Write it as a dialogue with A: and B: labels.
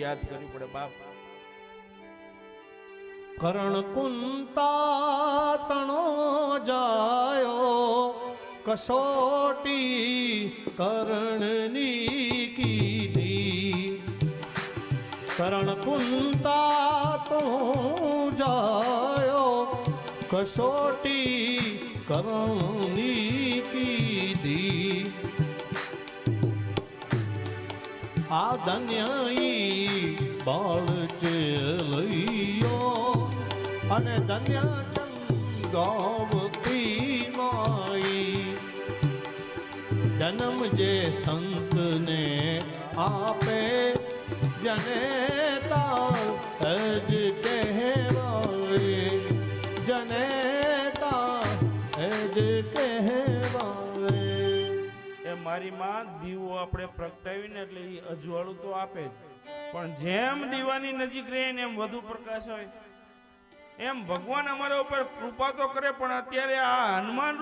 A: યાદ કરવી પડે, બાપ.
B: કરણ કુંતા તણો જાયો, કસોટી કરણની કીધી. કરણ કુંતા તણો જાયો, કસોટી કરણની કીધી. આ ધન્યઈ બાળ ચેલૈયો અને ધન્યા ચંગાવતી માઈ. જન્મ જે સંતને આપે જનેતા જ કહેવાય. જનેતા જ કહેવાય.
A: એ મારી માં દીવો આપણે પ્રગટાવીને એટલે એ અજવાળું તો આપે જ. પણ જેમ દીવાની નજીક રહે ને એમ વધુ પ્રકાશ હોય. એમ ભગવાન અમારા ઉપર કૃપા તો કરે, પણ અત્યારે આ હનુમાન